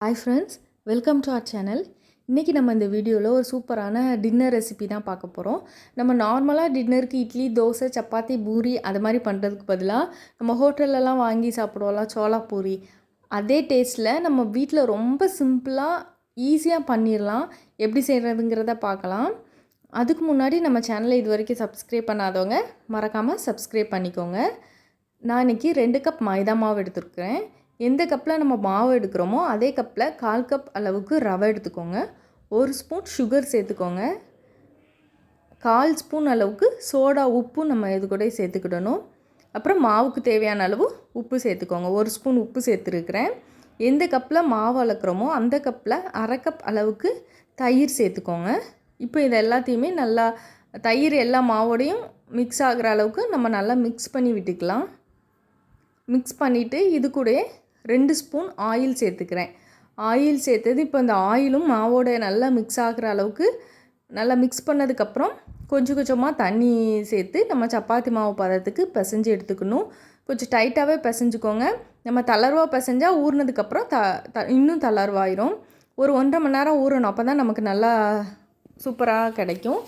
Hi friends welcome to our channel இன்றைக்கி நம்ம இந்த வீடியோவில் ஒரு சூப்பரான டின்னர் ரெசிபி தான் பார்க்க போகிறோம் நம்ம நார்மலாக டின்னருக்கு இட்லி தோசை சப்பாத்தி பூரி அது மாதிரி பண்ணுறதுக்கு பதிலாக நம்ம ஹோட்டல்லலாம் வாங்கி சாப்பிடுவோம்ல சோளா பூரி அதே டேஸ்ட்டில் நம்ம வீட்டில் ரொம்ப சிம்பிளாக ஈஸியாக பண்ணிடலாம் எப்படி செய்கிறதுங்கிறத பார்க்கலாம். அதுக்கு முன்னாடி நம்ம சேனலை இது வரைக்கும் சப்ஸ்கிரைப் பண்ணாதவங்க மறக்காமல் சப்ஸ்கிரைப் பண்ணிக்கோங்க. நான் இன்றைக்கி ரெண்டு கப் மைதா மாவு எடுத்துருக்கிறேன். எந்த கப்பில் நம்ம மாவு எடுக்கிறோமோ அதே கப்பில் கால் கப் அளவுக்கு ரவை எடுத்துக்கோங்க. ஒரு ஸ்பூன் சுகர் சேர்த்துக்கோங்க. கால் ஸ்பூன் அளவுக்கு சோடா உப்பு நம்ம இது கூட சேர்த்துக்கிடணும். அப்புறம் மாவுக்கு தேவையான அளவு உப்பு சேர்த்துக்கோங்க. ஒரு ஸ்பூன் உப்பு சேர்த்துருக்குறேன். எந்த கப்பில் மாவு அளக்குறோமோ அந்த கப்பில் அரை கப் அளவுக்கு தயிர் சேர்த்துக்கோங்க. இப்போ இது எல்லாத்தையுமே நல்லா தயிர் எல்லா மாவோடையும் மிக்ஸ் ஆகிற அளவுக்கு நம்ம நல்லா மிக்ஸ் பண்ணி விட்டுக்கலாம். மிக்ஸ் பண்ணிவிட்டு இது கூட ரெண்டு ஸ்பூன் ஆயில் சேர்த்துக்கிறேன். ஆயில் சேர்த்தது இப்போ இந்த ஆயிலும் மாவோட நல்லா மிக்ஸ் ஆகிற அளவுக்கு நல்லா மிக்ஸ் பண்ணதுக்கப்புறம் கொஞ்சம் கொஞ்சமாக தண்ணி சேர்த்து நம்ம சப்பாத்தி மாவு பதத்துக்கு பிசைஞ்சு எடுத்துக்கணும். கொஞ்சம் டைட்டாகவே பிசைஞ்சுக்கோங்க. நம்ம தளர்வாக பிசைஞ்சால் ஊறினதுக்கப்புறம் த த இன்னும் தளர்வாயிரும். ஒரு ஒன்றரை மணி நேரம் ஊறணும். அப்போ தான் நமக்கு நல்லா சூப்பராக கிடைக்கும்.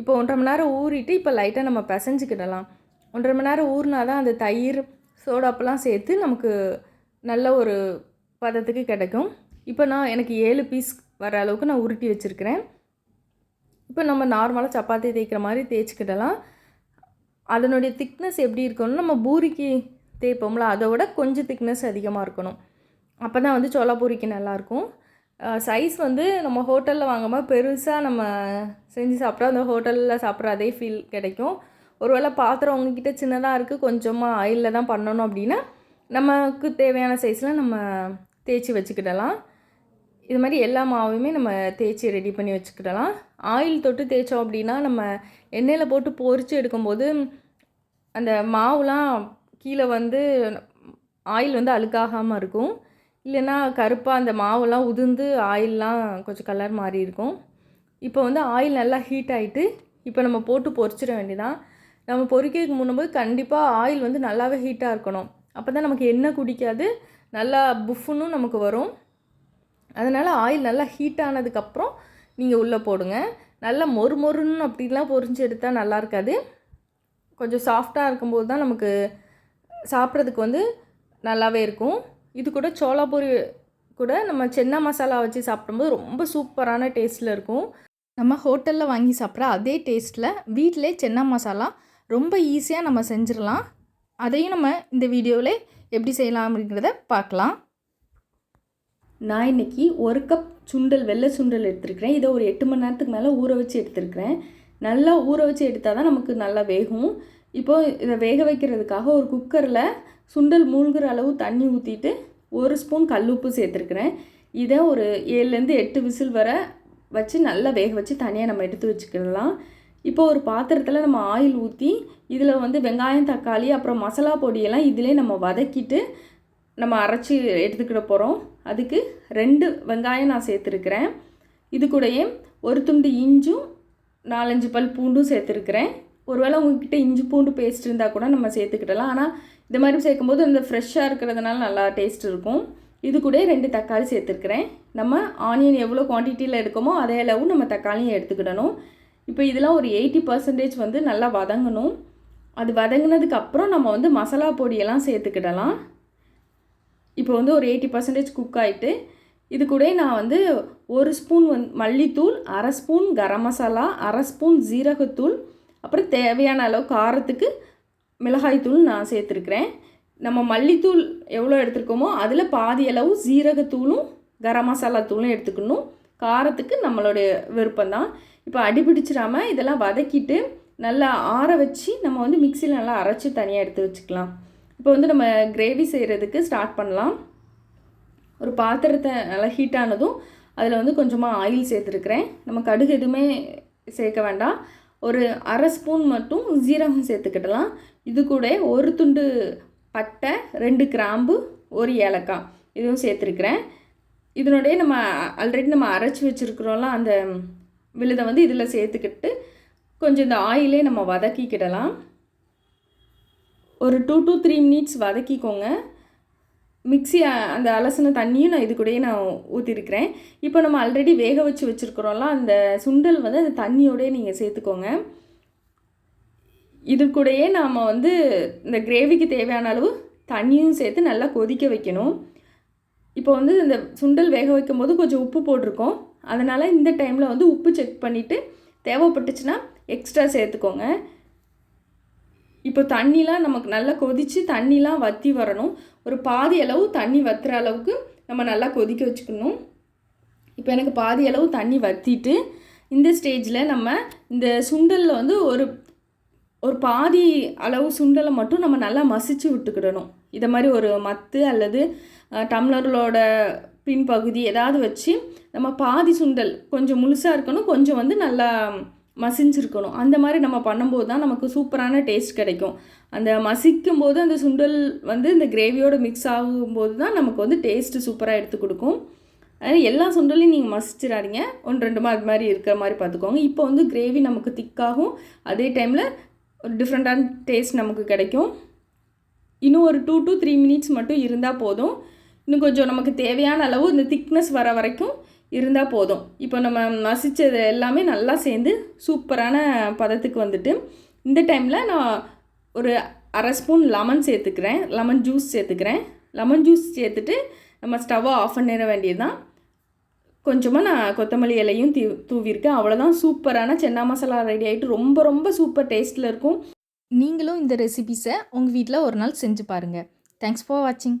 இப்போ ஒன்றரை மணி நேரம் ஊறிட்டு இப்போ லைட்டாக நம்ம பிசைஞ்சிக்கிடலாம். ஒன்றரை மணி நேரம் ஊறினா தான் அந்த தயிர் சோடாப்பெல்லாம் சேர்த்து நமக்கு நல்ல ஒரு பதத்துக்கு கிடைக்கும். இப்போ நான் எனக்கு ஏழு பீஸ் வர அளவுக்கு நான் உருட்டி வச்சுருக்கிறேன். இப்போ நம்ம நார்மலாக சப்பாத்தி தேய்க்கிற மாதிரி தேய்ச்சிக்கிடலாம். அதனுடைய திக்னஸ் எப்படி இருக்கணும் நம்ம பூரிக்கு தேய்ப்போம்ல அதை விட கொஞ்சம் திக்னஸ் அதிகமாக இருக்கணும். அப்போ தான் வந்து சோளா பூரிக்கு நல்லாயிருக்கும் சைஸ் வந்து நம்ம ஹோட்டலில் வாங்கும்போது பெருசாக நம்ம செஞ்சு சாப்பிட்டா அந்த ஹோட்டலில் சாப்பிட்ற அதே ஃபீல் கிடைக்கும். ஒருவேளை பாத்திரம் உங்ககிட்ட சின்னதாக இருக்குது கொஞ்சமாக ஆயிலில் தான் பண்ணணும் அப்படின்னா நமக்கு தேவையான சைஸில் நம்ம தேய்ச்சி வச்சுக்கிடலாம். இது மாதிரி எல்லா மாவையுமே நம்ம தேய்ச்சி ரெடி பண்ணி வச்சுக்கிடலாம். ஆயில் தொட்டு தேய்ச்சோம் அப்படின்னா நம்ம எண்ணெயில் போட்டு பொறிச்சு எடுக்கும்போது அந்த மாவுலாம் கீழே வந்து ஆயில் வந்து அழுக்காகாமல் இருக்கும். இல்லைன்னா கருப்பாக அந்த மாவுலாம் உதிர்ந்து ஆயிலெலாம் கொஞ்சம் கலர் மாறி இருக்கும். இப்போ வந்து ஆயில் நல்லா ஹீட் ஆகிட்டு இப்போ நம்ம போட்டு பொறிச்சிட வேண்டியதான் நம்ம பொறிக்கிறதுக்கு முன்னும்போது கண்டிப்பாக ஆயில் வந்து நல்லாவே ஹீட்டாக இருக்கணும். அப்போ தான் நமக்கு எண்ணெய் குடிக்காது நல்லா புஃப்னும் நமக்கு வரும். அதனால் ஆயில் நல்லா ஹீட் ஆனதுக்கப்புறம் நீங்கள் உள்ளே போடுங்க. நல்லா மொறு மொறுன்னு அப்படிலாம் பொரிஞ்சு எடுத்தால் நல்லா இருக்காது. கொஞ்சம் சாஃப்டாக இருக்கும்போது தான் நமக்கு சாப்பிட்றதுக்கு வந்து நல்லாவே இருக்கும். இது கூட சோளாபூரி கூட நம்ம சென்னா மசாலா வச்சு சாப்பிடும்போது ரொம்ப சூப்பரான டேஸ்ட்டில் இருக்கும். நம்ம ஹோட்டலில் வாங்கி சாப்பிட்ற அதே டேஸ்ட்டில் வீட்டிலே சென்னா மசாலா ரொம்ப ஈஸியாக நம்ம செஞ்சிடலாம். அதையும் நம்ம இந்த வீடியோவில் எப்படி செய்யலாம் அப்படிங்கிறத பார்க்கலாம். நான் இன்றைக்கி ஒரு கப் சுண்டல் வெள்ளை சுண்டல் எடுத்துருக்கிறேன். இதை ஒரு எட்டு மணி நேரத்துக்கு மேலே ஊற வச்சு எடுத்துருக்கிறேன். நல்லா ஊற வச்சு எடுத்தால் தான் நமக்கு நல்லா வேகும். இப்போது இதை வேக வைக்கிறதுக்காக ஒரு குக்கரில் சுண்டல் மூழ்கிற அளவு தண்ணி ஊற்றிட்டு ஒரு ஸ்பூன் கல்லுப்பு சேர்த்துருக்குறேன். இதை ஒரு ஏழுலேருந்து எட்டு விசில் வர வச்சு நல்லா வேக வச்சு தனியாக நம்ம எடுத்து வச்சுக்கிடலாம். இப்போ ஒரு பாத்திரத்தில் நம்ம ஆயில் ஊற்றி இதில் வந்து வெங்காயம் தக்காளி அப்புறம் மசாலா பொடியெல்லாம் இதிலே நம்ம வதக்கிட்டு நம்ம அரைச்சி எடுத்துக்கிட போகிறோம் அதுக்கு ரெண்டு வெங்காயம் நான் சேர்த்துருக்குறேன். இது கூடயே ஒரு துண்டு இஞ்சும் நாலஞ்சு பல் பூண்டும் சேர்த்துருக்குறேன். ஒருவேளை உங்ககிட்ட இஞ்சி பூண்டு பேஸ்ட் இருந்தால் கூட நம்ம சேர்த்துக்கிடலாம். ஆனால் இது மாதிரி சேர்க்கும்போது அந்த ஃப்ரெஷ்ஷாக இருக்கிறதுனால நல்லா டேஸ்ட் இருக்கும். இது கூட ரெண்டு தக்காளி சேர்த்துருக்குறேன். நம்ம ஆனியன் எவ்வளோ குவான்டிட்டியில் எடுக்கமோ அதே அளவு நம்ம தக்காளியும் எடுத்துக்கிடணும். இப்போ இதெல்லாம் ஒரு எயிட்டி பர்சன்டேஜ் வந்து நல்லா வதங்கணும். அது வதங்கினதுக்கு அப்புறம் நம்ம வந்து மசாலா பொடியெல்லாம் சேர்த்துக்கிடலாம். இப்போ வந்து ஒரு எயிட்டி பர்சன்டேஜ் குக் ஆகிட்டு இது கூட நான் வந்து ஒரு ஸ்பூன் வந் மல்லித்தூள் அரை ஸ்பூன் கரம் மசாலா அரை ஸ்பூன் ஜீரகத்தூள் அப்புறம் தேவையான அளவு காரத்துக்கு மிளகாய்த்தூள் நான் சேர்த்துருக்குறேன். நம்ம மல்லித்தூள் எவ்வளோ எடுத்துருக்கோமோ அதில் பாதி அளவு ஜீரகத்தூளும் கரம் மசாலா தூளும் எடுத்துக்கணும். காரத்துக்கு நம்மளுடைய விருப்பம்தான். இப்போ அடிபிடிச்சிடாமல் இதெல்லாம் வதக்கிட்டு நல்லா ஆற வச்சு நம்ம வந்து மிக்சியில் நல்லா அரைச்சி தனியாக எடுத்து வச்சுக்கலாம். இப்போ வந்து நம்ம கிரேவி செய்கிறதுக்கு ஸ்டார்ட் பண்ணலாம். ஒரு பாத்திரத்தை நல்லா ஹீட் ஆனதும் அதில் வந்து கொஞ்சமாக ஆயில் சேர்த்துருக்குறேன். நம்ம கடுகு எதுவுமே சேர்க்க வேண்டாம். ஒரு அரை ஸ்பூன் மட்டும் ஜீரகம் சேர்த்துக்கிடலாம். இது கூட ஒரு துண்டு பட்டை ரெண்டு கிராம்பு ஒரு ஏலக்காய். இதுவும் சேர்த்துருக்குறேன். இதனுடைய நம்ம ஆல்ரெடி நம்ம அரைச்சி வச்சுருக்குறோம்ல அந்த விழுதை வந்து இதில் சேர்த்துக்கிட்டு கொஞ்சம் இந்த ஆயிலே நம்ம வதக்கிக்கிடலாம். ஒரு டூ டு த்ரீ மினிட்ஸ் வதக்கிக்கோங்க. மிக்ஸி அந்த அலசின தண்ணியும் நான் இது கூடயே நான் ஊற்றிருக்கிறேன் இப்போ நம்ம ஆல்ரெடி வேக வச்சு வச்சுருக்குறோம்ல அந்த சுண்டல் வந்து அந்த தண்ணியோடையே நீங்கள் சேர்த்துக்கோங்க. இது கூடயே நாம் வந்து இந்த கிரேவிக்கு தேவையான அளவு தண்ணியும் சேர்த்து நல்லா கொதிக்க வைக்கணும். இப்போ வந்து இந்த சுண்டல் வேக வைக்கும் போது கொஞ்சம் உப்பு போட்டிருக்கோம். அதனால் இந்த டைமில் வந்து உப்பு செக் பண்ணிவிட்டு தேவைப்பட்டுச்சுன்னா எக்ஸ்ட்ரா சேர்த்துக்கோங்க. இப்போ தண்ணிலாம் நமக்கு நல்லா கொதித்து தண்ணிலாம் வற்றி வரணும். ஒரு பாதி அளவு தண்ணி வற்றுற அளவுக்கு நம்ம நல்லா கொதிக்க வச்சுக்கணும். இப்போ எனக்கு பாதி அளவு தண்ணி வற்றிட்டு இந்த ஸ்டேஜில் நம்ம இந்த சுண்டலில் வந்து ஒரு ஒரு பாதி அளவு சுண்டலை மட்டும் நம்ம நல்லா மசிச்சு விட்டுக்கிடணும். இதை மாதிரி ஒரு மத்து அல்லது டம்ளர்களோட பின்பகுதி ஏதாவது வச்சு நம்ம பாதி சுண்டல் கொஞ்சம் முழுசாக இருக்கணும் கொஞ்சம் வந்து நல்லா மசிஞ்சிருக்கணும். அந்த மாதிரி நம்ம பண்ணும்போது தான் நமக்கு சூப்பரான டேஸ்ட் கிடைக்கும். அந்த மசிக்கும் போது அந்த சுண்டல் வந்து இந்த கிரேவியோட மிக்ஸ் ஆகும்போது தான் நமக்கு வந்து டேஸ்ட்டு சூப்பராக எடுத்து கொடுக்கும். அதனால் எல்லா சுண்டலையும் நீங்கள் மசிச்சிடாதீங்க. ஒன்று ரெண்டு மாதிரி அது மாதிரி இருக்கிற மாதிரி பார்த்துக்கோங்க. இப்போ வந்து கிரேவி நமக்கு திக்காகும். அதே டைமில் ஒரு டிஃப்ரெண்ட்டான டேஸ்ட் நமக்கு கிடைக்கும். இன்னும் ஒரு டூ டு த்ரீ மினிட்ஸ் மட்டும் இருந்தால் போதும். இன்னும் கொஞ்சம் நமக்கு தேவையான அளவு இந்த திக்னஸ் வர வரைக்கும் இருந்தால் போதும். இப்போ நம்ம மசித்தது எல்லாமே நல்லா சேர்ந்து சூப்பரான பதத்துக்கு வந்துட்டு இந்த டைமில் நான் ஒரு அரை ஸ்பூன் லெமன் சேர்த்துக்கிறேன். லெமன் ஜூஸ் சேர்த்துக்கிறேன். லெமன் ஜூஸ் சேர்த்துட்டு நம்ம ஸ்டவ்வை ஆஃப் பண்ணிட வேண்டியது தான் கொஞ்சமாக நான் கொத்தமல்லி இலையும் தூ தூவிருக்கேன் அவ்வளோதான் சூப்பரான சென்னா மசாலா ரெடி ஆகிட்டு ரொம்ப ரொம்ப சூப்பர் டேஸ்ட்டில் இருக்கும். நீங்களும் இந்த ரெசிபிஸை உங்கள் வீட்டில் ஒரு நாள் செஞ்சு பாருங்கள் தேங்க்ஸ் ஃபார் வாட்சிங்